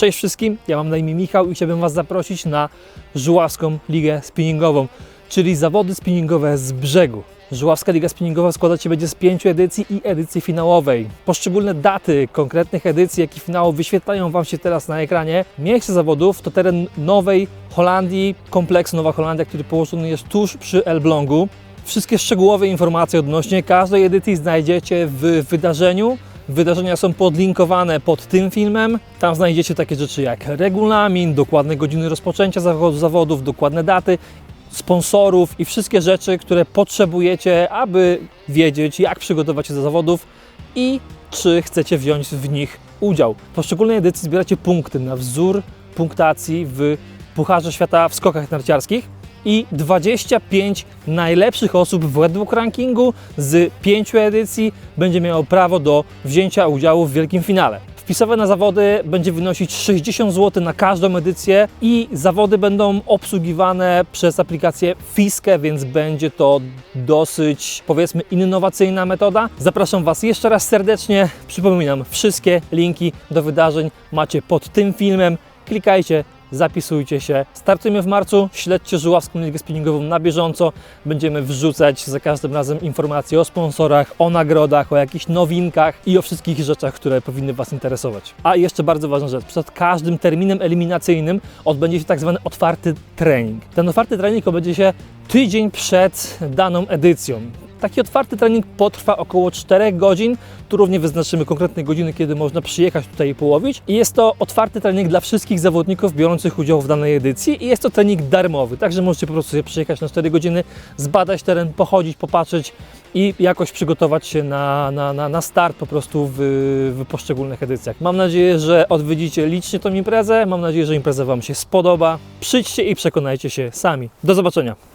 Cześć wszystkim, ja mam na imię Michał i chciałbym Was zaprosić na Żuławską Ligę Spinningową, czyli zawody spinningowe z brzegu. Żuławska Liga Spinningowa składać się będzie z pięciu edycji i edycji finałowej. Poszczególne daty konkretnych edycji, jak i finałów wyświetlają Wam się teraz na ekranie. Miejsce zawodów to teren Nowej Holandii, kompleksu Nowa Holandia, który położony jest tuż przy Elblągu. Wszystkie szczegółowe informacje odnośnie każdej edycji znajdziecie w wydarzeniu. Wydarzenia są podlinkowane pod tym filmem. Tam znajdziecie takie rzeczy jak regulamin, dokładne godziny rozpoczęcia zawodów, dokładne daty, sponsorów i wszystkie rzeczy, które potrzebujecie, aby wiedzieć, jak przygotować się do zawodów i czy chcecie wziąć w nich udział. W poszczególnej edycji zbieracie punkty na wzór punktacji w Pucharze Świata w skokach narciarskich i 25 najlepszych osób według rankingu z pięciu edycji będzie miało prawo do wzięcia udziału w wielkim finale. Wpisowe na zawody będzie wynosić 60 zł na każdą edycję i zawody będą obsługiwane przez aplikację Fiskę, więc będzie to dosyć powiedzmy innowacyjna metoda. Zapraszam Was jeszcze raz serdecznie. Przypominam, wszystkie linki do wydarzeń macie pod tym filmem. Klikajcie, zapisujcie się. Startujemy w marcu, śledźcie Żuławską Ligę Spinningową na bieżąco. Będziemy wrzucać za każdym razem informacje o sponsorach, o nagrodach, o jakichś nowinkach i o wszystkich rzeczach, które powinny Was interesować. A jeszcze bardzo ważna rzecz, przed każdym terminem eliminacyjnym odbędzie się tak zwany otwarty trening. Ten otwarty trening odbędzie się tydzień przed daną edycją. Taki otwarty trening potrwa około 4 godzin. Tu również wyznaczymy konkretne godziny, kiedy można przyjechać tutaj i połowić. I jest to otwarty trening dla wszystkich zawodników biorących udział w danej edycji i jest to trening darmowy, także możecie po prostu przyjechać na 4 godziny, zbadać teren, pochodzić, popatrzeć i jakoś przygotować się na, na, na, na start po prostu w, w poszczególnych edycjach. Mam nadzieję, że odwiedzicie licznie tą imprezę, mam nadzieję, że impreza Wam się spodoba. Przyjdźcie i przekonajcie się sami. Do zobaczenia.